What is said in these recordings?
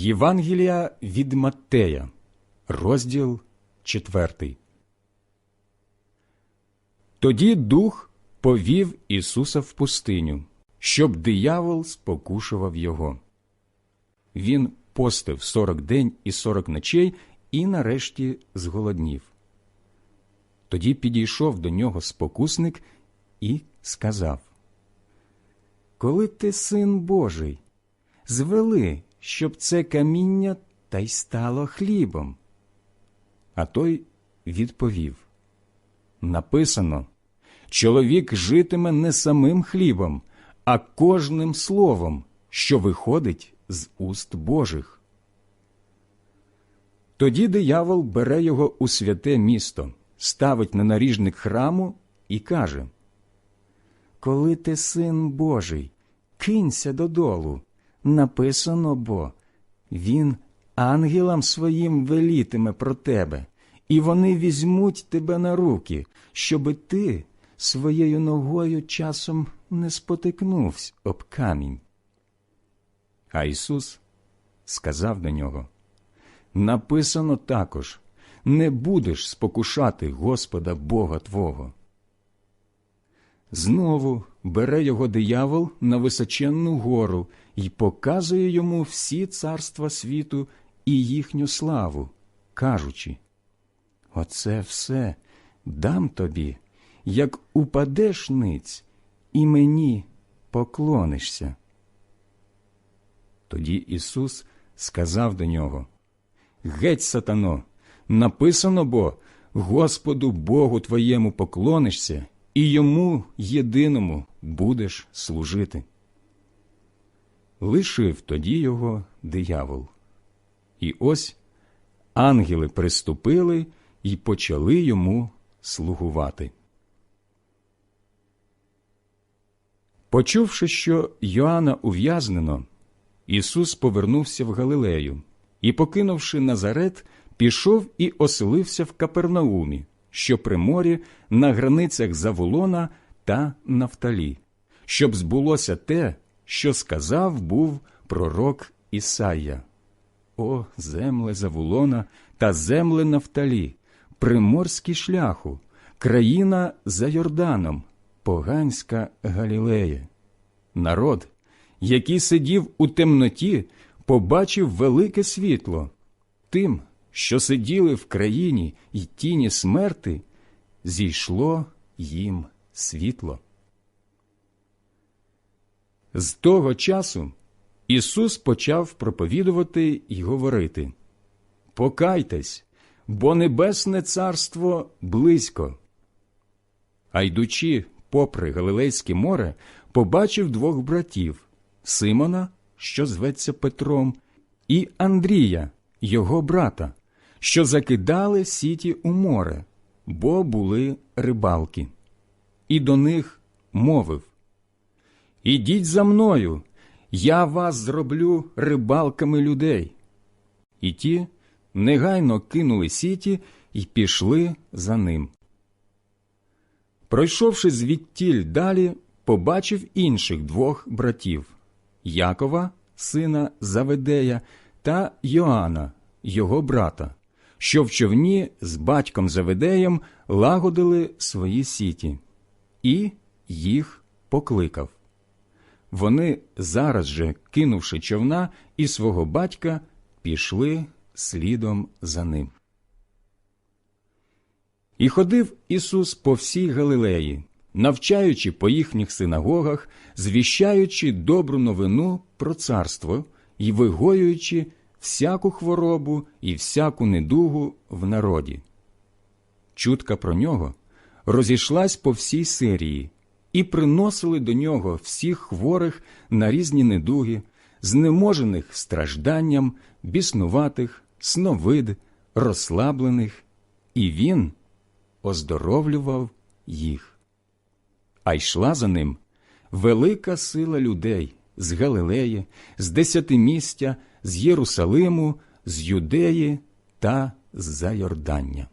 Євангелія від Маттея, розділ 4. Тоді дух повів Ісуса в пустиню, щоб диявол спокушував його. Він постив сорок день і сорок ночей і нарешті зголоднів. Тоді підійшов до нього спокусник і сказав Коли ти син Божий, звели, щоб це каміння та й стало хлібом. А той відповів Написано чоловік житиме не самим хлібом, а кожним словом, що виходить з уст Божих. Тоді диявол бере його у святе місто, ставить на наріжник храму і каже Коли ти син Божий, кинься додолу. Написано бо він ангелам своїм велітиме про тебе, і вони візьмуть тебе на руки, щоби ти своєю ногою часом не спотикнувся об камінь. А Ісус сказав до нього Написано також не будеш спокушати Господа Бога Твого. Знову бере його диявол на височенну гору і показує йому всі царства світу і їхню славу, кажучи Оце все дам тобі, як упадеш ниць, і мені поклонишся. Тоді Ісус сказав до нього Геть, сатано, написано бо Господу Богу твоєму поклонишся, і йому єдиному будеш служити. Лишив тоді його диявол. І ось ангели приступили і почали йому слугувати. Почувши, що Йоанна ув'язнено, Ісус повернувся в Галилею і, покинувши Назарет, пішов і оселився в Капернаумі, що при морі на границях Заволона та Нафталі, щоб збулося те, що сказав був пророк Ісая. О, земле Заволона та земле Нафталі, приморський шляху, країна за Йорданом, поганська Галілея. Народ, який сидів у темноті, побачив велике світло. Тим, що сиділи в країні й тіні смерти, зійшло їм світло. З того часу Ісус почав проповідувати й говорити Покайтесь, бо Небесне Царство близько. А йдучи попри Галилейське море, побачив двох братів Симона, що зветься Петром, і Андрія, його брата, що закидали сіті у море, бо були рибалки. І до них мовив Ідіть за мною, я вас зроблю рибалками людей. І ті негайно кинули сіті і пішли за ним. Пройшовши звідтіль далі, побачив інших двох братів Якова, сина Заведея, та Йоанна, його брата, що в човні з батьком Заведеєм лагодили свої сіті, і їх покликав. Вони зараз же, кинувши човна і свого батька, пішли слідом за ним. І ходив Ісус по всій Галилеї, навчаючи по їхніх синагогах, звіщаючи добру новину про царство і вигоюючи всяку хворобу і всяку недугу в народі. Чутка про нього розійшлась по всій Сирії, і приносили до нього всіх хворих на різні недуги, знеможених стражданням, біснуватих, сновид, розслаблених, і він оздоровлював їх. А йшла за ним велика сила людей з Галилеї, з Десятимістя, з Єрусалиму, з Юдеї та з Зайордання.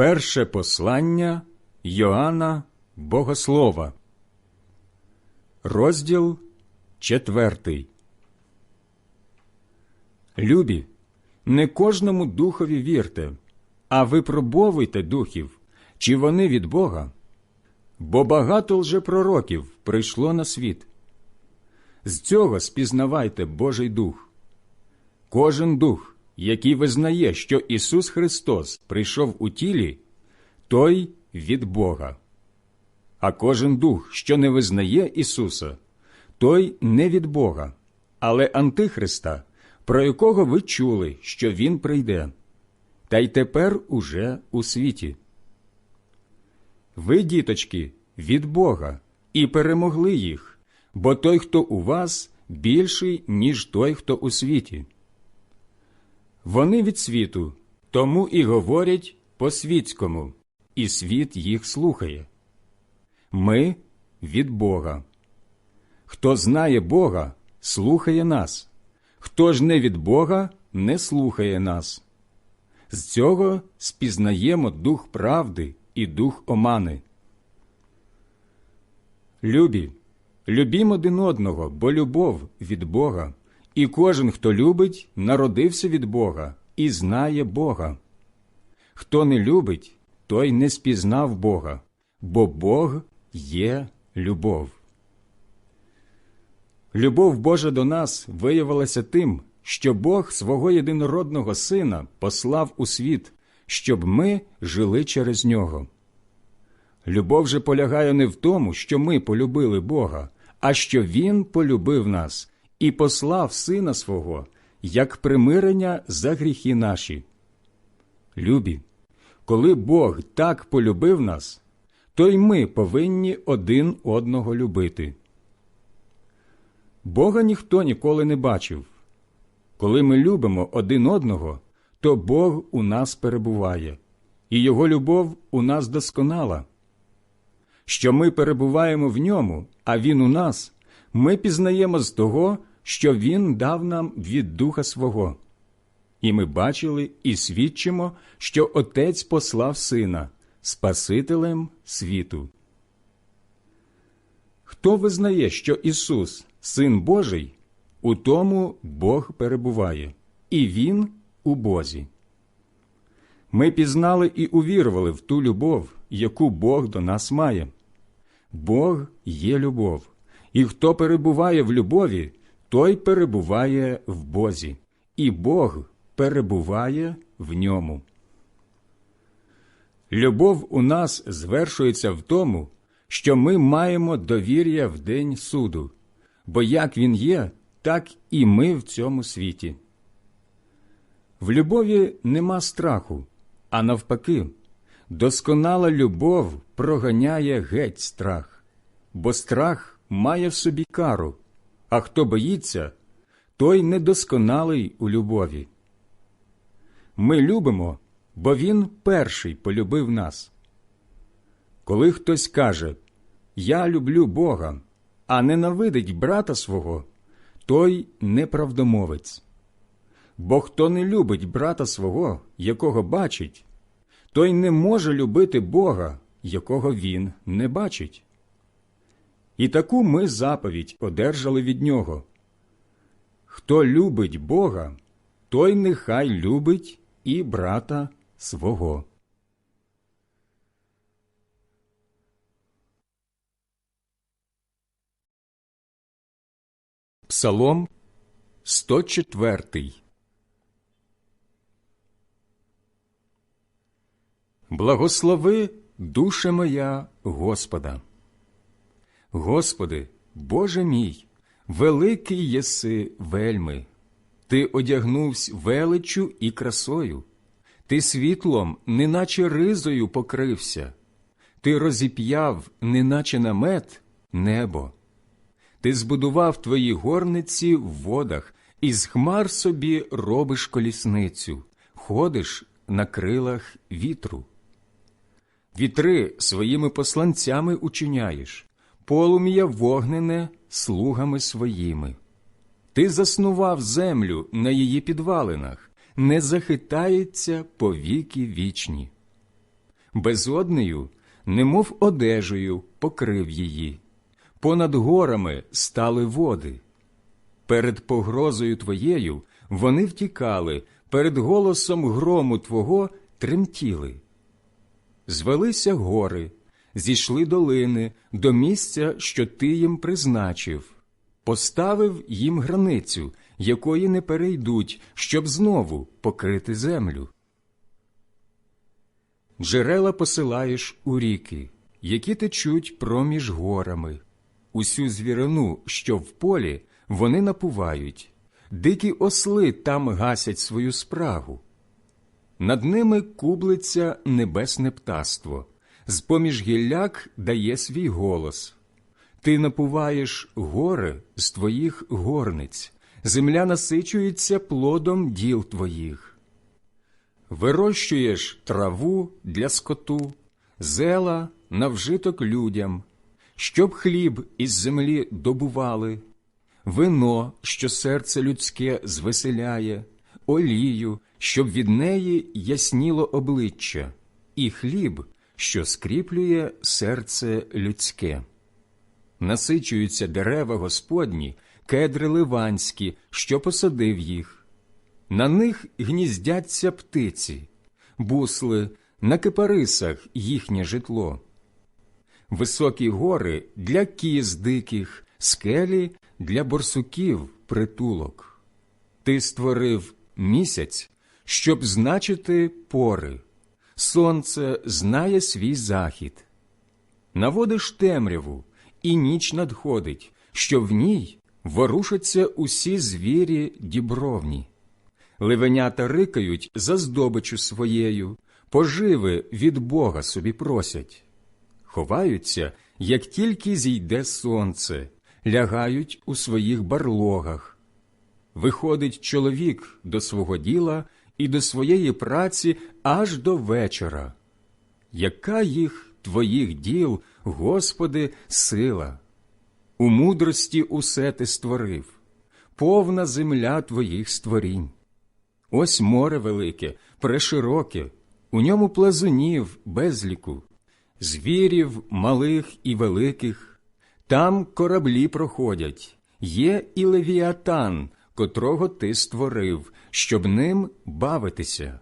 Перше послання Йоанна Богослова, розділ четвертий. Любі, не кожному духові вірте, а випробовуйте духів, чи вони від Бога, бо багато лжепророків прийшло на світ. З цього спізнавайте Божий дух. Кожен дух, який визнає, що Ісус Христос прийшов у тілі, той від Бога. А кожен дух, що не визнає Ісуса, той не від Бога, але Антихриста, про якого ви чули, що Він прийде, та й тепер уже у світі. Ви, діточки, від Бога, і перемогли їх, бо той, хто у вас, більший, ніж той, хто у світі. Вони від світу, тому і говорять по-світському, і світ їх слухає. Ми від Бога. Хто знає Бога, слухає нас, хто ж не від Бога, не слухає нас. З цього спізнаємо дух правди і дух омани. Любі, любім один одного, бо любов від Бога, і кожен, хто любить, народився від Бога і знає Бога. Хто не любить, той не спізнав Бога, бо Бог є любов. Любов Божа до нас виявилася тим, що Бог свого єдинородного Сина послав у світ, щоб ми жили через нього. Любов же полягає не в тому, що ми полюбили Бога, а що Він полюбив нас і послав Сина свого як примирення за гріхи наші. Любі, коли Бог так полюбив нас, то й ми повинні один одного любити. Бога ніхто ніколи не бачив. Коли ми любимо один одного, то Бог у нас перебуває, і Його любов у нас досконала. Що ми перебуваємо в ньому, а Він у нас, ми пізнаємо з того, що Він дав нам від Духа свого. І ми бачили і свідчимо, що Отець послав Сина, Спасителем світу. Хто визнає, що Ісус, Син Божий, у тому Бог перебуває, і Він у Бозі. Ми пізнали і увірували в ту любов, яку Бог до нас має. Бог є любов, і хто перебуває в любові, той перебуває в Бозі, і Бог перебуває в ньому. Любов у нас звершується в тому, що ми маємо довір'я в день суду, бо як він є, так і ми в цьому світі. В любові нема страху, а навпаки, досконала любов проганяє геть страх, бо страх має в собі кару, а хто боїться, той недосконалий у любові. Ми любимо, бо Він перший полюбив нас. Коли хтось каже Я люблю Бога, а ненавидить брата свого, той неправдомовець. Бо хто не любить брата свого, якого бачить, той не може любити Бога, якого він не бачить. І таку ми заповідь одержали від нього. Хто любить Бога, той нехай любить і брата свого. Псалом 104 Благослови, душе моя, Господа. Господи, Боже мій, великий єси вельми, Ти одягнувся величчю і красою, Ти світлом, неначе ризою покрився, Ти розіп'яв, неначе намет, небо. Ти збудував твої горниці в водах, і з хмар собі робиш колісницю, ходиш на крилах вітру. Вітри своїми посланцями учиняєш, полум'я вогнене слугами своїми. Ти заснував землю на її підвалинах, не захитається по віки вічні. Безоднею немов одежею покрив її, понад горами стали води. Перед погрозою твоєю вони втікали, перед голосом грому твого тремтіли. Звелися гори, зійшли долини до місця, що ти їм призначив, поставив їм границю, якої не перейдуть, щоб знову покрити землю. Джерела посилаєш у ріки, які течуть проміж горами. Усю звірину, що в полі, вони напувають, дикі осли там гасять свою спрагу. Над ними кублиться небесне птаство, з поміж гілляк дає свій голос. Ти напуваєш гори з твоїх горниць, земля насичується плодом діл твоїх. Вирощуєш траву для скоту, зела на вжиток людям, щоб хліб із землі добували, вино, що серце людське звеселяє, олію, щоб від неї ясніло обличчя, і хліб, що скріплює серце людське. Насичуються дерева Господні, кедри ливанські, що посадив їх. На них гніздяться птиці, бусли, на кипарисах їхнє житло. Високі гори для кіз диких, скелі для борсуків притулок. Ти створив місяць, щоб значити пори. Сонце знає свій захід. Наводиш темряву, і ніч надходить, що в ній ворушаться усі звірі дібровні. Ливенята рикають за здобичу своєю, поживи від Бога собі просять. Ховаються, як тільки зійде сонце, лягають у своїх барлогах. Виходить чоловік до свого діла і до своєї праці аж до вечора. Яка їх твоїх діл, Господи, сила? У мудрості усе ти створив, повна земля твоїх створінь. Ось море велике, прешироке, у ньому плазунів безліку, звірів малих і великих, там кораблі проходять, є і левіатан, котрого ти створив, щоб ним бавитися.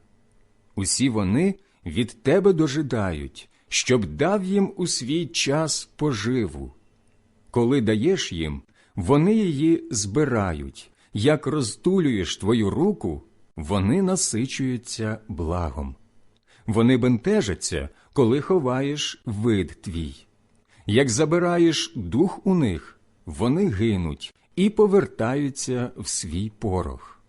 Усі вони від тебе дожидають, щоб дав їм у свій час поживу. Коли даєш їм, вони її збирають, як розтулюєш твою руку вони насичуються благом. Вони бентежаться, коли ховаєш вид твій. Як забираєш дух у них, вони гинуть і повертаються в свій порох.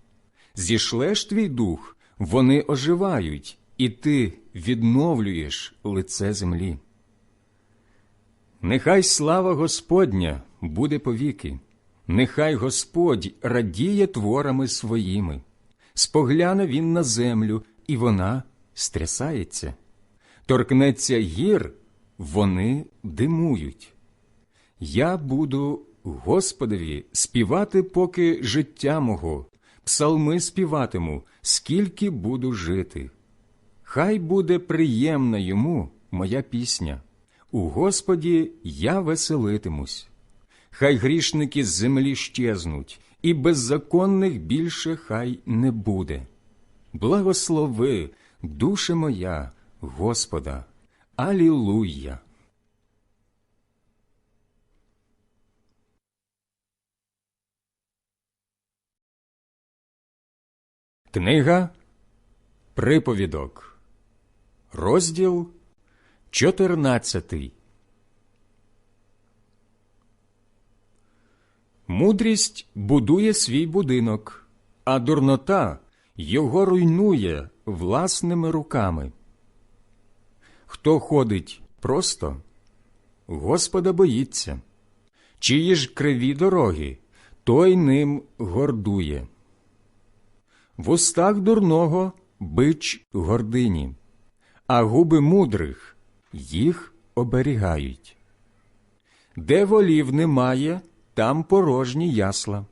Зішлеш твій дух, вони оживають, і ти відновлюєш лице землі. Нехай слава Господня буде повіки, нехай Господь радіє творами своїми спогляне він на землю, і вона стрясається. Торкнеться гір, вони димують. Я буду Господові співати, поки життя мого, псалми співатиму, скільки буду жити. Хай буде приємна йому моя пісня. У Господі я веселитимусь. Хай грішники з землі щезнуть, і беззаконних більше хай не буде. Благослови, душе моя, Господа, Алілуя! Книга Приповідок, розділ чотирнадцятий. Мудрість будує свій будинок, а дурнота його руйнує власними руками. Хто ходить просто, Господа боїться, чиї ж криві дороги, той ним гордує. В устах дурного бич гордині, а губи мудрих їх оберігають. Де волів немає, там порожні ясла,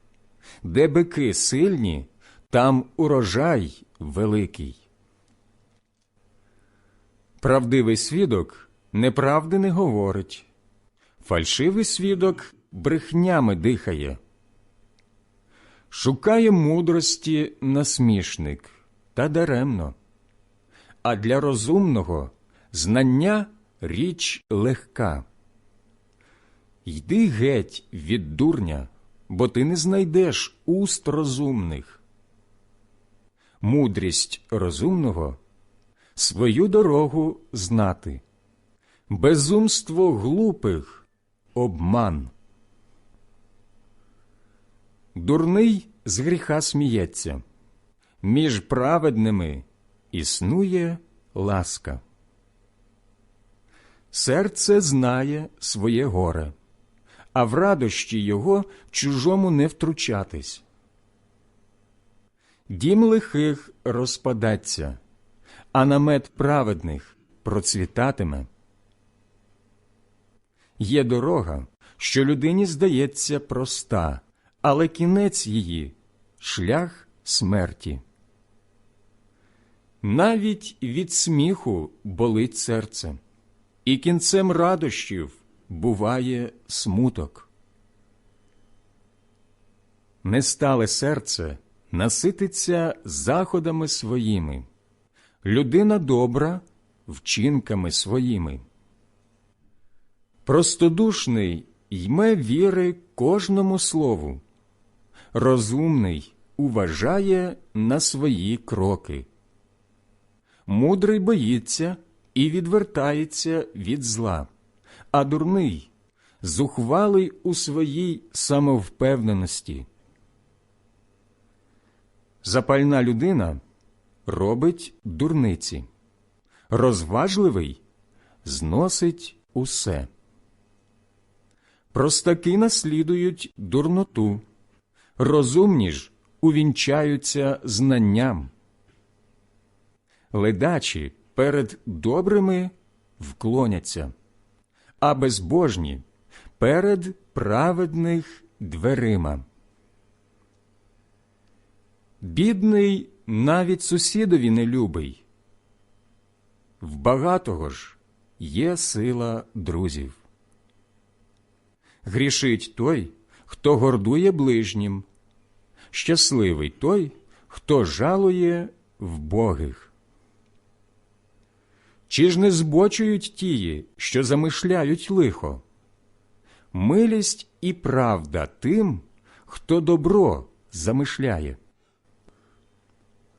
де бики сильні, там урожай великий. Правдивий свідок неправди не говорить, фальшивий свідок брехнями дихає. Шукає мудрості насмішник та даремно, а для розумного знання річ легка. Йди геть від дурня, бо ти не знайдеш уст розумних. Мудрість розумного свою дорогу знати, безумство глупих обман. Дурний з гріха сміється, між праведними існує ласка. Серце знає своє горе, а в радощі його чужому не втручатись. Дім лихих розпадаться, а намет праведних процвітатиме. Є дорога, що людині здається проста, але кінець її шлях смерті. Навіть від сміху болить серце, і кінцем радощів буває смуток. Нестале серце насититься заходами своїми, людина добра вчинками своїми. Простодушний йме віри кожному слову, розумний уважає на свої кроки. Мудрий боїться і відвертається від зла, а дурний зухвалий у своїй самовпевненості. Запальна людина робить дурниці, розважливий зносить усе. Простаки наслідують дурноту, розумні ж увінчаються знанням. Ледачі перед добрими вклоняться, а безбожні перед праведних дверима. Бідний навіть сусідові не любий. В багатого ж є сила друзів. Грішить той, хто гордує ближнім, щасливий той, хто жалує вбогих. Чи ж не збочують тії, що замишляють лихо? Милість і правда тим, хто добро замишляє.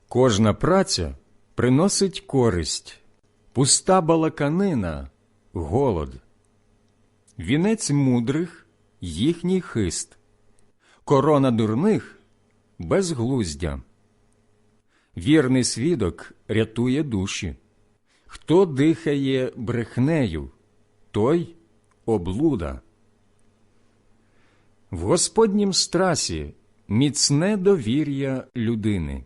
Кожна праця приносить користь, пуста балаканина голод. Вінець мудрих їхній хист, корона дурних безглуздя. Вірний свідок рятує душі. Хто дихає брехнею, той облуда. В Господнім страсі міцне довір'я людини,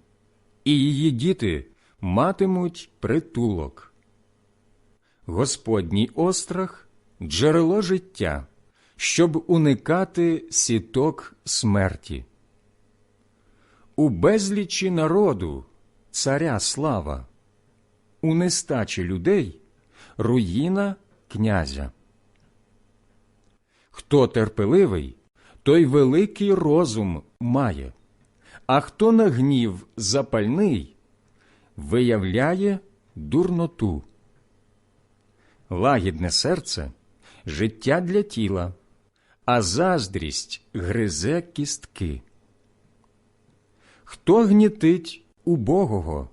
і її діти матимуть притулок. Господній острах джерело життя, щоб уникати сіток смерті. У безлічі народу царя слава, у нестачі людей руїна князя. Хто терпеливий, той великий розум має, а хто на гнів запальний, виявляє дурноту. Лагідне серце життя для тіла, а заздрість гризе кістки. Хто гнітить убогого,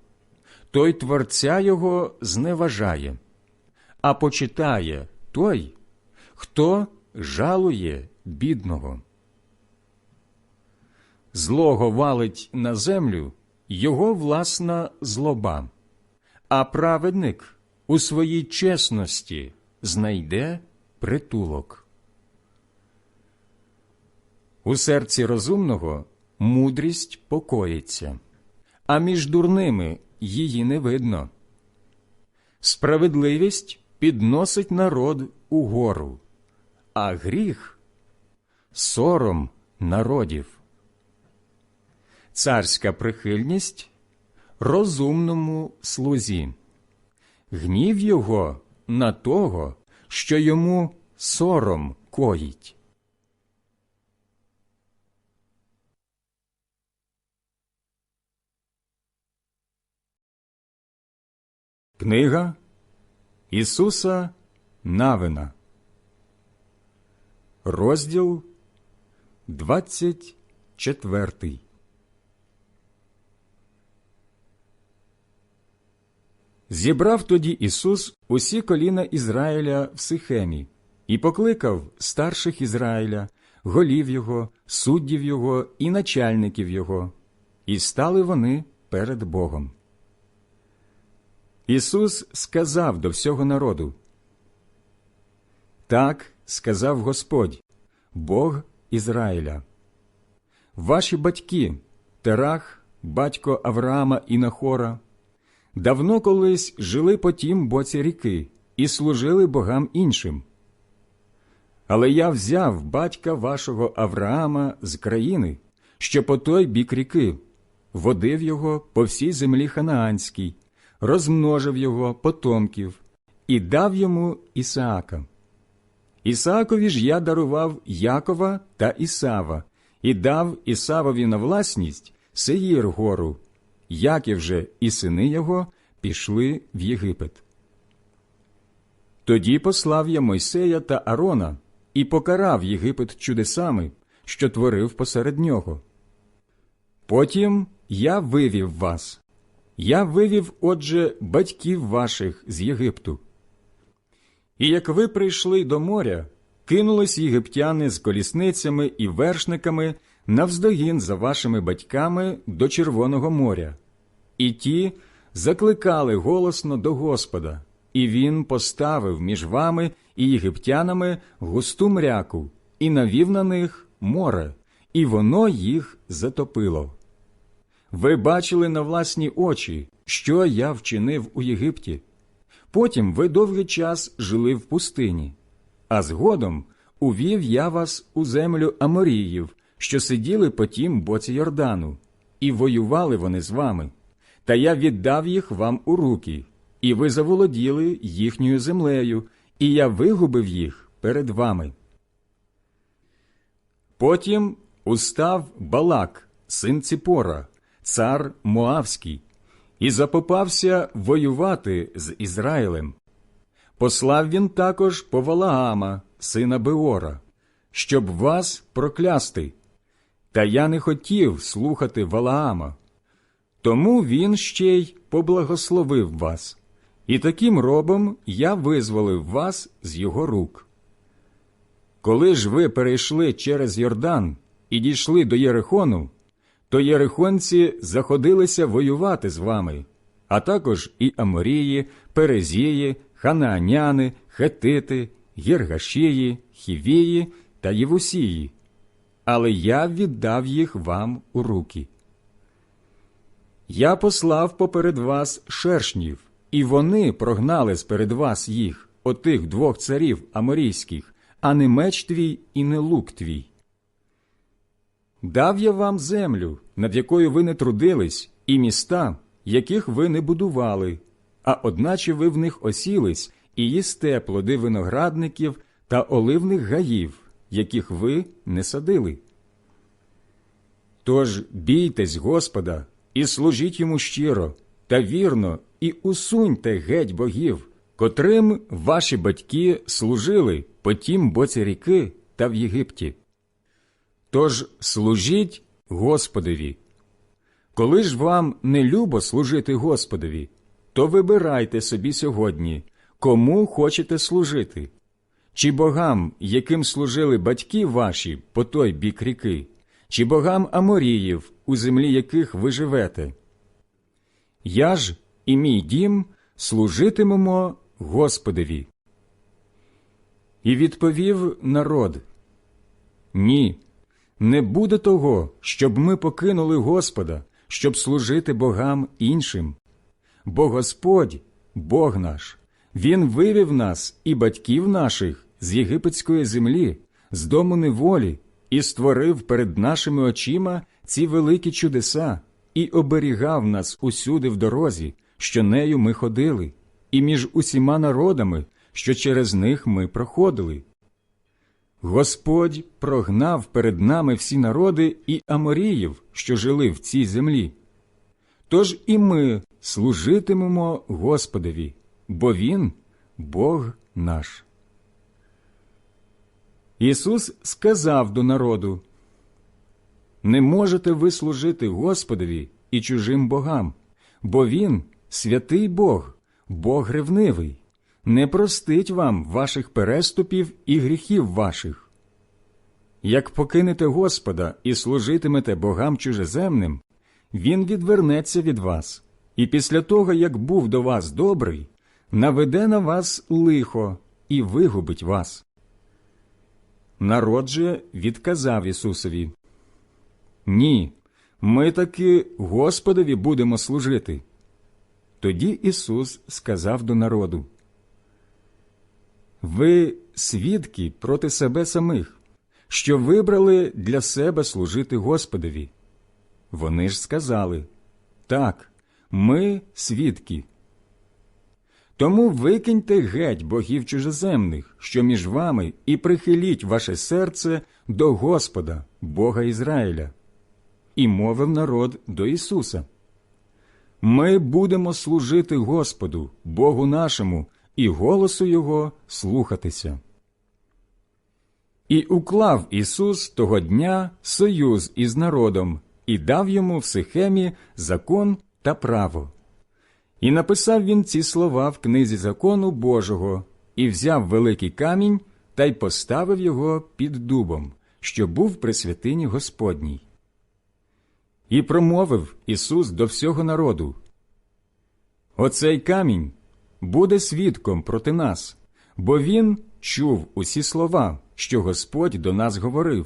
той творця його зневажає, а почитає той, хто жалує бідного. Злого валить на землю його власна злоба, а праведник у своїй чесності знайде притулок. У серці розумного мудрість покоїться, а між дурними її не видно. Справедливість підносить народ угору, а гріх сором народів. Царська прихильність розумному слузі, гнів його на того, що йому сором коїть. Книга Ісуса Навина, розділ 24 Зібрав тоді Ісус усі коліна Ізраїля в Сихемі і покликав старших Ізраїля, голів його, суддів його і начальників його, і стали вони перед Богом. Ісус сказав до всього народу. Так сказав Господь, Бог Ізраїля. Ваші батьки, Терах, батько Авраама і Нахора, давно колись жили по тім боці ріки і служили богам іншим. Але я взяв батька вашого Авраама з країни, що по той бік ріки, водив його по всій землі ханаанській, розмножив його потомків і дав йому Ісаака. Ісаакові ж я дарував Якова та Ісава, і дав Ісавові на власність Сеїр гору, Яків же і сини його пішли в Єгипет. Тоді послав я Мойсея та Арона і покарав Єгипет чудесами, що творив посеред нього. Потім я вивів вас. Я вивів, отже, батьків ваших з Єгипту. І як ви прийшли до моря, кинулись єгиптяни з колісницями і вершниками навздогін за вашими батьками до Червоного моря, і ті закликали голосно до Господа, і він поставив між вами і єгиптянами густу мряку, і навів на них море, і воно їх затопило. Ви бачили на власні очі, що я вчинив у Єгипті. Потім ви довгий час жили в пустині, а згодом увів я вас у землю Аморіїв, що сиділи по тім боці Йордану, і воювали вони з вами. Та я віддав їх вам у руки, і ви заволоділи їхньою землею, і я вигубив їх перед вами. Потім устав Балак, син Ціпора, цар Моавський, і запопався воювати з Ізраїлем. Послав він також по Валаама, сина Беора, щоб вас проклясти. Та я не хотів слухати Валаама. Тому він ще й поблагословив вас, і таким робом я визволив вас з його рук. Коли ж ви перейшли через Йордан і дійшли до Єрихону, то єрихонці заходилися воювати з вами, а також і Аморії, Перезії, Ханааняни, Хетити, Єргашії, Хівії та Євусії, але я віддав їх вам у руки. Я послав поперед вас шершнів, і вони прогнали сперед вас їх, отих двох царів аморійських, а не меч твій і не лук твій. Дав я вам землю, над якою ви не трудились, і міста, яких ви не будували, а одначе ви в них осілись і їсте плоди виноградників та оливних гаїв, яких ви не садили. Тож бійтесь Господа і служіть йому щиро та вірно, і усуньте геть богів, котрим ваші батьки служили по тім боці ріки та в Єгипті. Тож служіть Господові. Коли ж вам не любо служити Господові, то вибирайте собі сьогодні, кому хочете служити, чи богам, яким служили батьки ваші по той бік ріки, чи богам Аморіїв, у землі яких ви живете. Я ж і мій дім служитимемо Господові. І відповів народ Ні. Не буде того, щоб ми покинули Господа, щоб служити богам іншим. Бо Господь, Бог наш, Він вивів нас і батьків наших з єгипетської землі, з дому неволі, і створив перед нашими очима ці великі чудеса, і оберігав нас усюди в дорозі, що нею ми ходили, і між усіма народами, що через них ми проходили. Господь прогнав перед нами всі народи і аморіїв, що жили в цій землі. Тож і ми служитимемо Господові, бо Він Бог наш. Ісус сказав до народу Не можете ви служити Господові і чужим богам, бо Він святий Бог, Бог ревнивий, не простить вам ваших переступів і гріхів ваших. Як покинете Господа і служитимете богам чужеземним, Він відвернеться від вас, і після того, як був до вас добрий, наведе на вас лихо і вигубить вас. Народ же відказав Ісусові Ні, ми таки Господові будемо служити. Тоді Ісус сказав до народу Ви свідки проти себе самих, що вибрали для себе служити Господові. Вони ж сказали Так, ми свідки. Тому викиньте геть богів чужеземних, що між вами, і прихиліть ваше серце до Господа, Бога Ізраїля. І мовив народ до Ісуса. Ми будемо служити Господу, Богу нашому, і голосу Його слухатися. І уклав Ісус того дня союз із народом і дав йому в Сихемі закон та право. І написав він ці слова в книзі закону Божого, і взяв великий камінь та й поставив його під дубом, що був при святині Господній. І промовив Ісус до всього народу Оцей камінь буде свідком проти нас, бо він чув усі слова, що Господь до нас говорив.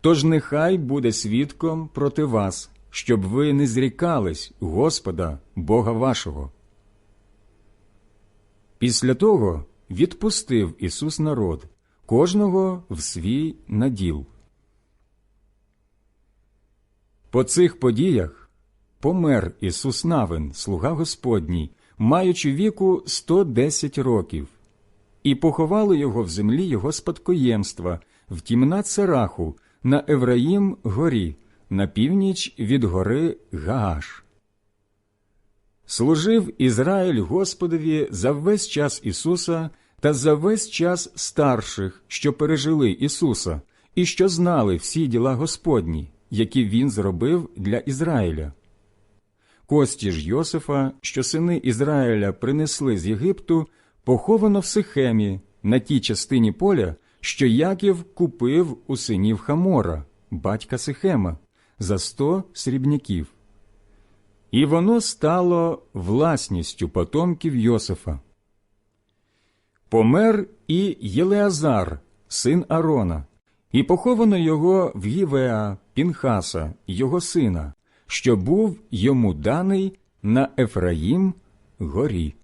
Тож нехай буде свідком проти вас, щоб ви не зрікались Господа, Бога вашого. Після того відпустив Ісус народ, кожного в свій наділ. По цих подіях помер Ісус Навин, слуга Господній, маючи віку 110 років, і поховали його в землі його спадкоємства, в тімнат Сераху, на Евраїм горі, на північ від гори Гааш. Служив Ізраїль Господові за весь час Ісуса та за весь час старших, що пережили Ісуса, і що знали всі діла Господні, які Він зробив для Ізраїля. Кості ж Йосифа, що сини Ізраїля принесли з Єгипту, поховано в Сихемі, на тій частині поля, що Яків купив у синів Хамора, батька Сихема, за сто срібняків. І воно стало власністю потомків Йосифа. Помер і Єлеазар, син Арона, і поховано його в Гівеа, Пінхаса, його сина, що був йому даний на Ефраїм горі.